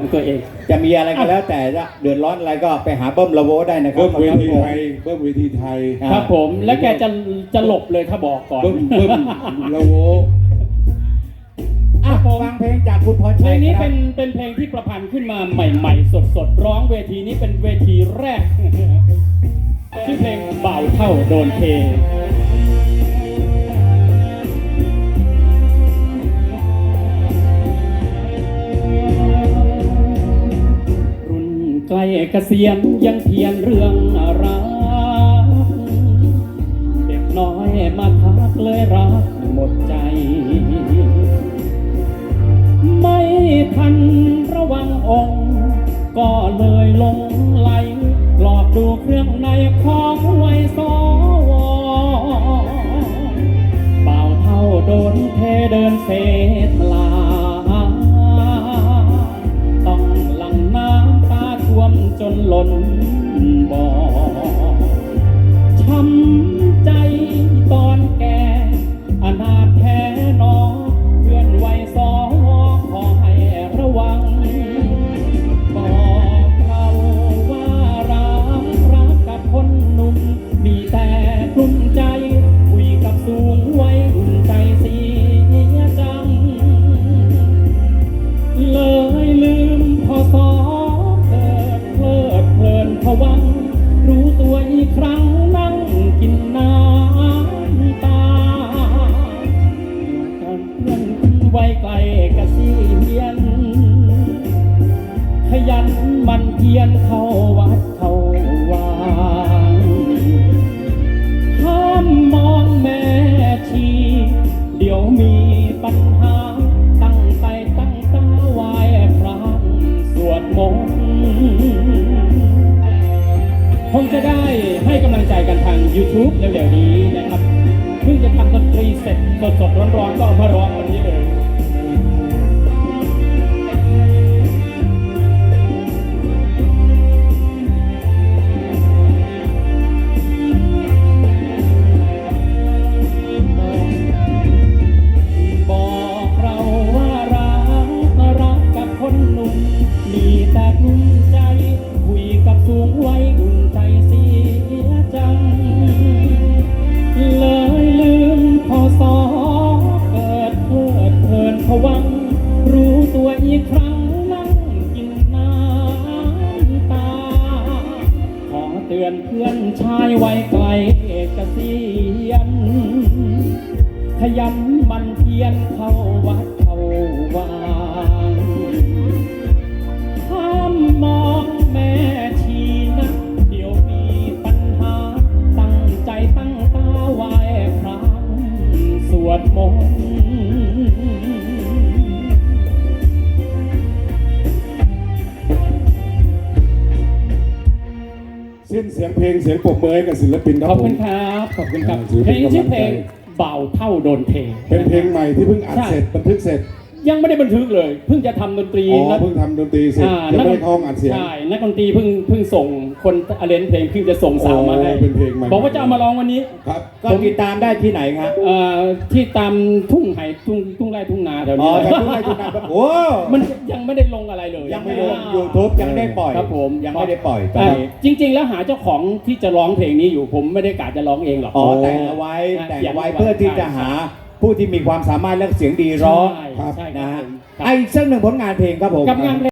ของตัวเองจะมีอะไรก็แล้วแต่จะเดือดร้อนอะไรก็ไปหาเบิ้มละโวได้นะครัเบิ้บมเวทีไทยเบิ้มเวทีไทยครับผมและแกจะจะหลบเลยถ้าบอกก่อนเบิ้มเบิ้มละโวอะฟังเพลงจากคุณพรเพลชัยงนี้ครับเป็นเป็นเพลงที่ประพันธ์ขึ้นมาใหม่ๆ สดๆ ร้องเวทีนี้เป็นเวทีแรกชื่อเพลงเบาเท่าโดนเท กเกษียณยังเพียนเรื่องรักเด็กน้อยมาทักเลยรักหมดใจ ไม่ทันระวังองค์ ก็เลยลง วัง รู้ตัวอีกครั้งนั่งกินน้ำตากันเพื่อนไว้ไกลกะสีเพียน ขยันมันเพียนเข้าวัดเข้าวา YouTube เร็วๆนี้ อเตือนเพื่อนชายไว้ไกลเกษียณขยันมันเพียนเข้าวัด สิ้นเสียงเพลงเสียงปรบมือให้กับศิลปินคขรัอบบผคุม ณครับ ขอบคุณครับอ่าถือเพเป็ลนงชื่อเพลงกำลังใจเบาเท่าโดนเทเป็นเพลงใหม่ที่เพิ่งอัดเสร็จบันทึกเสร็จยังไม่ได้บันทึกเลย เพิ่งจะทำดนตรีอ๋อแล้วเพิ่งทำดนตรีเสร็จอ่ายังไม่นัได้กเข้าห้องอัดเสียง ใช่นักดนตรีเพิ่งเพิ่งส่ง คนอเลนเพลงเพิ่งจะส่งสาวมาให้อ๋อเป็นเพลงใหม่บอกว่าจะเอามาร้องวันนี้ครับก็ติดตามได้ที่ไหนครับเอ่อที่ตามทุ่งไห่ทุ่งทุ่งไร่ทุ่งนาแถวอ๋อนี้ทางทุกไร่ทุกนาโอ้มันยังไม่ได้ลงอะไรเลย ยังไม่ลง YouTube ยังไม่ได้ปล่อยครับผมยังไม่ได้ปล่อยตอนเอ่อนี้จริง ๆ แล้วหาเจ้าของที่จะร้องเพลงนี้อยู่ผมไม่ได้กะจะร้องเองหรอกอ๋อแต่งเอาไว้อ่าแต่งเขียนเอาไว้ไว้เพื่อที่จะหาผู้ที่มีความสามารถและเสียงดีร้องใช่ครับใช่คนะรับฮะผมครับไอ้อีกสักหนึ่งผลงานเพลงครับผมกับงานเพลง